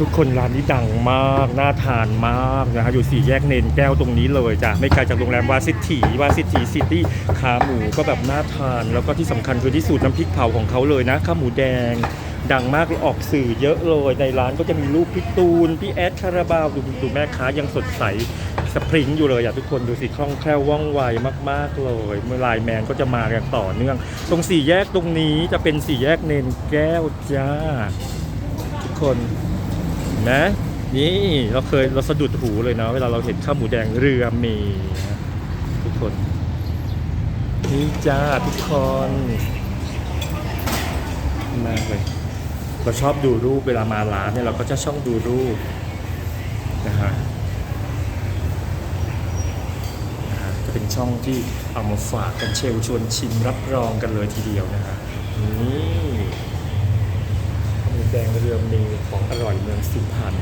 ทุกคนร้านนี้ดังมากน่าทานมากนะฮะอยู่สี่แยกเนนแก้วตรงนี้เลยจ้ะไม่ไกลจากโรงแรมวาซิตีวาซิตีซิตี้ขาหมูก็แบบน่าทาน แล้วก็ที่สำคัญคือที่สูตรน้ำพริกเผาของเขาเลยนะข้าวหมูแดง ดังมากออกสื่อเยอะเลย ในร้านก็จะมีรูปพี่ตูนพี่แอดคาราบาวดูดูแม่ค้ายังสดใสสปริงอยู่เลยอะทุกคนดูสิคล่องแคล่วว่องไวมาก ๆ เลย เมื่อไลน์แมนก็จะมาอย่างต่อเนื่อง ตรงสี่แยกตรงนี้จะเป็นสี่แยกเนนแก้วจ้า ทุกคน เห็นะนี่เราเคยเราสะดุดหูเลยนะเวลาเราเห็นข้าวหมูแดงเรือเมทุกคน นี่จ้าทุกคนมากเลยเราชอบดูรูปเวลามาร้านเนี่ยเราก็จะช่องดูรูปนะฮะจะเป็นช่องที่เอามาฝากกันเชลชวนชิมรับรองกันเลยทีเดียวนะฮะนี่ แดงเรือเมของอร่อยเมืองสุพรรณ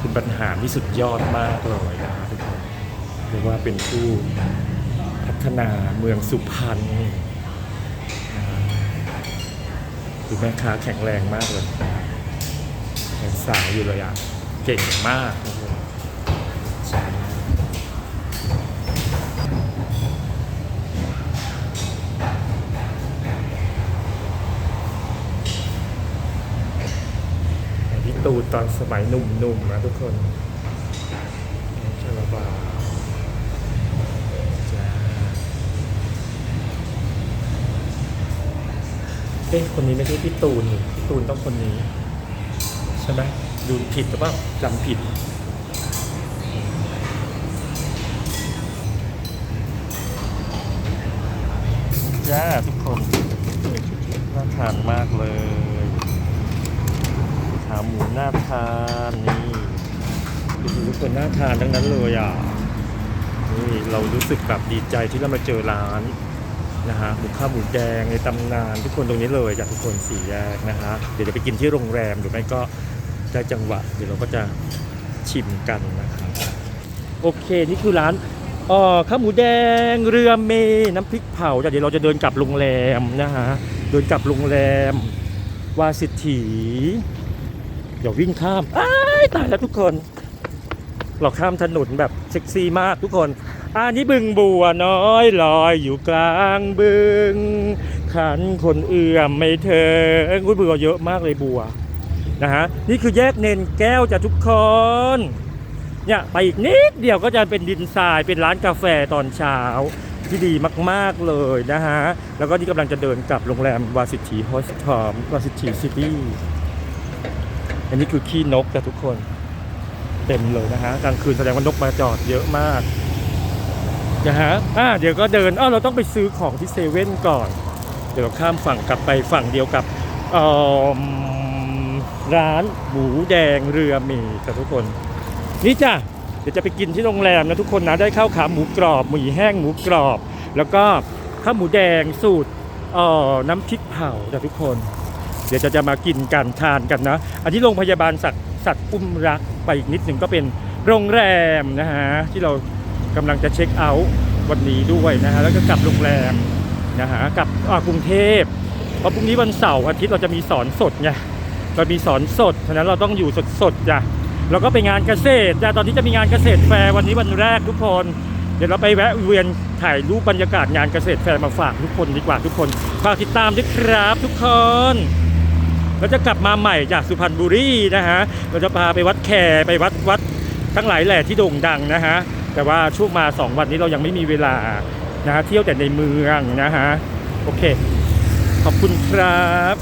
คุณบรรหารที่สุดยอดมากเลยนะฮะทุกคนเรียกว่าเป็นผู้พัฒนาเมืองสุพรรณนะฮะคือแม่ค้าแข็งแรงมากเลยยังสาวอยู่เลยอะ เก่งมากนะผมใช่พี่ ตูนตอนสมัยหนุ่มๆนะทุกคนชาลาบาจ้าเอ๊ะคนนี้ไม่ใช่พี่ตูนนี่พี่ตูนต้องคนนี้ ใช่ไหมดูผิดหรือเปล่าจำผิดจ้าทุกคนน่าทานมากเลย ขาหมูน่าทานนี่ดูทุกคนน่าทานทั้งนั้นเลยอะนี่เรารู้สึกแบบดีใจที่เรามาเจอร้านนะฮะหมูข้าวหมูแดงในตำนานทุกคนตรงนี้เลยจากทุกคนสี่แยกนะฮะเดี๋ยวจะไปกินที่โรงแรมหรือไม่ก็ได้จังหวะ เดี๋ยวเราก็จะชิมกันนะครับโอเคนี่คือร้านออข้าวหมูแดงเรือเมน้ำพริกเผาเดี๋ยวเราจะเดินกลับโรงแรมนะฮะเดินกลับโรงแรมวาสิถี ดี๋ยววิ่งข้ามตายแล้วทุกคน เราข้ามถนนแบบเซ็กซี่มากทุกคนอันนี้บึงบัวน้อยลอยอยู่กลางบึง ขันคนเอื่อมไม่เถิงอุ้ยบัวเยอะมากเลยบัวนะฮะนี่คือแยกเนนแก้วจ้ะทุกคนเนี่ยไปอีกนิดเดียวก็จะเป็นดินทรายเป็นร้านกาแฟตอนเช้าที่ดีมาก ๆ เลยนะฮะ แล้วก็ที่กำลังจะเดินกลับโรงแรมวาสิตีโฮสทอมวาสิตีซิตี้ อันนี้คือขี้นกจ้ะทุกคนเต็มเลยนะฮะกลางคืนแสดงว่านกมาจอดเยอะมากนะฮะอ่าเดี๋ยวก็เดินอ้าวเราต้องไปซื้อของที่เซเว่นก่อน เดี๋ยวข้ามฝั่งกลับไปฝั่งเดียวกับอ่อร้านหมูแดงเรือมีจ้ะทุกคน นี่จ้ะเดี๋ยวจะไปกินที่โรงแรมนะทุกคนนะได้ข้าวขาหมูกรอบหมูแห้งหมูกรอบ แล้วก็ข้าวหมูแดงสูตรอ่อน้ำพริกเผาจ้ะทุกคน เดี๋ยวจะจะมากินกันทานกันนะ อันที่โรงพยาบาลสัตว์สัตว์อุ้มรักไปอีกนิดหนึ่งก็เป็นโรงแรมนะฮะที่เรากำลังจะเช็คเอาท์วันนี้ด้วยนะฮะแล้วก็กลับโรงแรมนะฮะกลับกรุงเทพเพราะพรุ่งนี้วันเสาร์อาทิตย์เราจะมีสอนสดไงเรามีสอนสดฉะนั้นเราต้องอยู่สดสดๆจ้ะแล้วก็ไปงานเกษตรจ้ะตอนนี้จะมีงานเกษตรแฟร์วันนี้วันแรกทุกคนเดี๋ยวเราไปแวะเวียนถ่ายรูปบรรยากาศงานเกษตรแฟร์มาฝากทุกคนดีกว่าทุกคนฝากติดตามด้วยครับทุกคน เราจะกลับมาใหม่จากสุพรรณบุรีนะฮะ เราจะพาไปวัดแคไปวัดวัดทั้งหลายแหล่ที่โด่งดังนะฮะ แต่ว่าช่วงมา 2 วันนี้เรายังไม่มีเวลานะฮะเที่ยวแต่ในเมืองนะฮะ โอเค ขอบคุณครับ